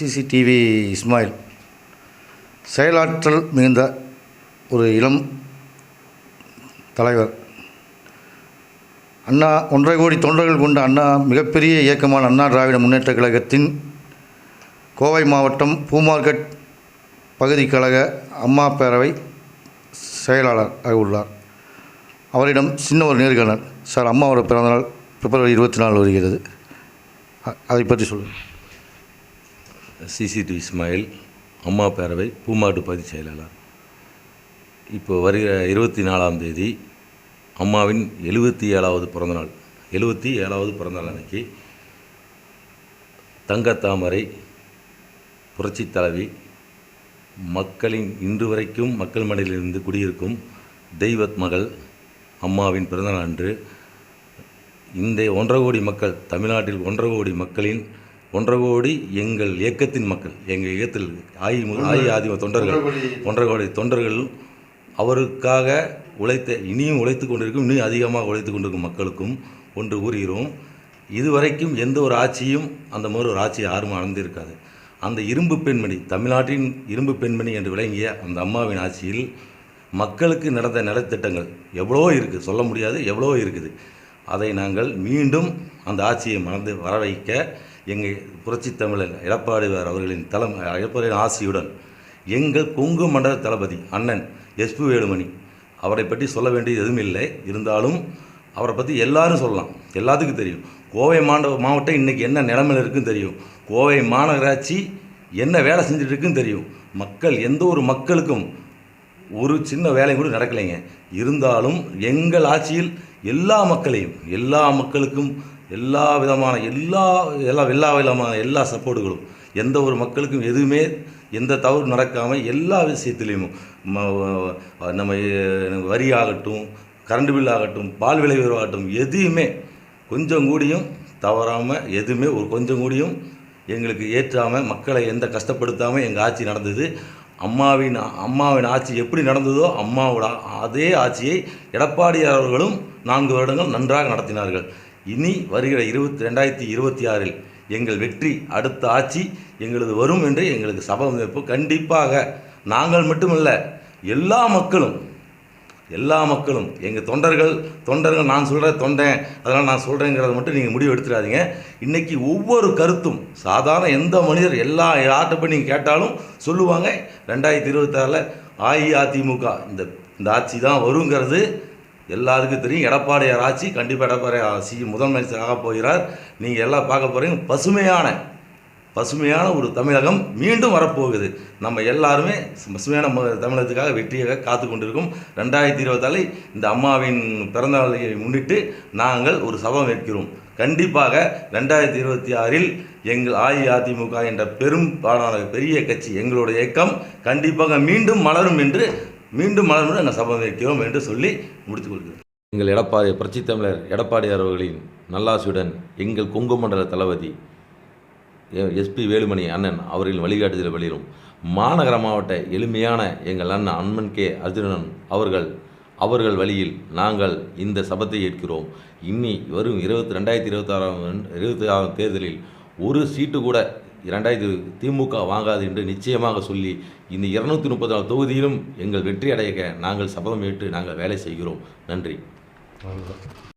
CCTV Ismail. செயலாற்றல் மிகுந்த ஒரு இளம் தலைவர். அண்ணா ஒன்றரை கோடி தொண்டர்கள் கொண்ட அண்ணா மிகப்பெரிய இயக்கமான அண்ணா திராவிட முன்னேற்றக் கழகத்தின் கோவை மாவட்டம் பூமார்க்கெட் பகுதி கழக அம்மா பேரவை செயலாளர் ஆக உள்ளார். அவரிடம் சின்ன ஒரு நேர்காணல். சார் அம்மாவோட பிறந்தநாள் பிப்ரவரி இருபத்தி நாலு வருகிறது. அதை பற்றி சொல்லுங்கள். சிசிடி இஸ்மாயில் அம்மா பேரவை பூமாட்டு பதிவு செயலாளர். இப்போ வருகிற இருபத்தி நாலாம் தேதி அம்மாவின் எழுபத்தி ஏழாவது பிறந்தநாள். எழுபத்தி ஏழாவது பிறந்தநாள் அன்னைக்கு தங்கத்தாமரை புரட்சி தலைவி மக்களின் இன்று வரைக்கும் மக்கள் மனதிலிருந்து குடியிருக்கும் தெய்வத் மகள் அம்மாவின் பிறந்தநாள் அன்று இந்த ஒன்றரை கோடி மக்கள் தமிழ்நாட்டில் ஒன்றரை கோடி மக்களின் ஒன்றரை கோடி எங்கள் இயக்கத்தின் மக்கள் எங்கள் இயக்கத்தில் ஆயி ஆதிம தொண்டர்கள் ஒன்றரை கோடி தொண்டர்கள் அவருக்காக உழைத்த இனியும் உழைத்து கொண்டிருக்கும் இன்னும் அதிகமாக உழைத்து கொண்டிருக்கும் மக்களுக்கும் ஒன்று கூறுகிறோம். இதுவரைக்கும் எந்த ஒரு ஆட்சியும் அந்த மாதிரி ஒரு ஆட்சி யாரும் நடந்திருக்காது அந்த இரும்பு பெண்மணி தமிழ்நாட்டின் இரும்பு பெண்மணி என்று விளங்கிய அந்த அம்மாவின் ஆட்சியில் மக்களுக்கு நடந்த நலத்திட்டங்கள் எவ்வளவோ இருக்குது சொல்ல முடியாது எவ்வளவோ இருக்குது. அதை நாங்கள் மீண்டும் அந்த ஆட்சியை மறந்து வர வைக்க எங்கள் புரட்சி தமிழர் எடப்பாடிவார் அவர்களின் தலைமை எடப்பாடியின் ஆசியுடன் எங்கள் கொங்கு மண்டல தளபதி அண்ணன் எஸ்பி வேலுமணி அவரை பற்றி சொல்ல வேண்டியது எதுவும் இல்லை. இருந்தாலும் அவரை பற்றி எல்லாரும் சொல்லலாம். எல்லாத்துக்கும் தெரியும். கோவை மாண்ட மாவட்டம் இன்றைக்கி என்ன நிலமையில் இருக்குன்னு தெரியும். கோவை மாநகராட்சி என்ன வேலை செஞ்சுட்டு இருக்குன்னு தெரியும். மக்கள் எந்த ஒரு மக்களுக்கும் ஒரு சின்ன வேலை கூட நடக்கலைங்க. இருந்தாலும் எங்கள் ஆட்சியில் எல்லா மக்களையும் எல்லா மக்களுக்கும் எல்லா விதமான எல்லா எல்லா எல்லா விதமான எல்லா சப்போர்ட்டுகளும் எந்த ஒரு மக்களுக்கும் எதுவுமே எந்த தவறு நடக்காமல் எல்லா விஷயத்துலேயும் நம்ம வரி ஆகட்டும் கரண்ட் பில் ஆகட்டும் பால் விலை உயர்வு ஆகட்டும் எதையுமே கொஞ்சம் கூடியும் தவறாமல் எதுவுமே ஒரு கொஞ்சம் கூடியும் எங்களுக்கு ஏற்றாமல் மக்களை எந்த கஷ்டப்படுத்தாமல் எங்கள் ஆட்சி நடந்தது அம்மாவின் அம்மாவின் ஆட்சி எப்படி நடந்ததோ அம்மாவோட அதே ஆட்சியை எடப்பாடியார் அவர்களும் நான்கு வருடங்கள் நன்றாக நடத்தினார்கள். இனி வருகிற இருபத்தி ரெண்டாயிரத்தி இருபத்தி ஆறில் எங்கள் வெற்றி அடுத்த ஆட்சி எங்களது வரும் என்று எங்களுக்கு சபதம் கண்டிப்பாக. நாங்கள் மட்டுமல்ல எல்லா மக்களும் எல்லா மக்களும் எங்கள் தொண்டர்கள் தொண்டர்கள் நான் சொல்கிற தொண்டன் அதனால் நான் சொல்கிறேங்கிறத மட்டும் நீங்கள் முடிவு எடுத்துடாதீங்க. இன்றைக்கி ஒவ்வொரு கருத்தும் சாதாரண எந்த மனிதர் எல்லா யார்கிட்ட போய் நீங்கள் கேட்டாலும் சொல்லுவாங்க. ரெண்டாயிரத்தி இருபத்தாறில் அஇஅதிமுக இந்த இந்த ஆட்சி தான் வருங்கிறது. எல்லாருக்கும் தெரியும். எடப்பாடியார் ஆட்சி கண்டிப்பாக எடப்பாடியார் ஆட்சி முதலமைச்சர் ஆக போகிறார். நீங்கள் எல்லாம் பார்க்க போகிறீங்க பசுமையான பசுமையான ஒரு தமிழகம் மீண்டும் வரப்போகுது. நம்ம எல்லாருமே பசுமையான ம- தமிழகத்துக்காக வெற்றியாக காத்து கொண்டிருக்கும். ரெண்டாயிரத்தி இருபத்தாலு இந்த அம்மாவின் பிறந்தநாளை முன்னிட்டு நாங்கள் ஒரு சபம் வைக்கிறோம் கண்டிப்பாக ரெண்டாயிரத்தி இருபத்தி ஆறில் எங்கள் அஇஅதிமுக என்ற பெரும் பாடான பெரிய கட்சி எங்களுடைய இயக்கம் கண்டிப்பாக மீண்டும் மலரும் என்று மீண்டும் மலரும் என்று நாங்கள் சபம் வைக்கிறோம் என்று சொல்லி முடித்துக் கொள்கிறோம். எங்கள் எடப்பாடி புரட்சி தமிழர் எடப்பாடியார் அவர்களின் நல்லாசியுடன் எங்கள் கொங்கு மண்டல தளபதி எஸ்பி வேலுமணி அண்ணன் அவர்களின் வழிகாட்டுதல் வெளியிடும் மாநகர மாவட்ட எளிமையான எங்கள் அண்ணன் அன்மன் கே அர்ஜுனன் அவர்கள் அவர்கள் வழியில் நாங்கள் இந்த சபத்தை ஏற்கிறோம். இன்னி வரும் இருபத்தி ரெண்டாயிரத்தி இருபத்தாறாம் இருபத்தி ஆறாம் தேர்தலில் ஒரு சீட்டு கூட இரண்டாயிரத்தி திமுக வாங்காது என்று நிச்சயமாக சொல்லி இந்த இருநூத்தி முப்பத்தி நாலு தொகுதியிலும் எங்கள் வெற்றி அடைய நாங்கள் சபதம் ஏற்று நாங்கள் வேலை செய்கிறோம். நன்றி.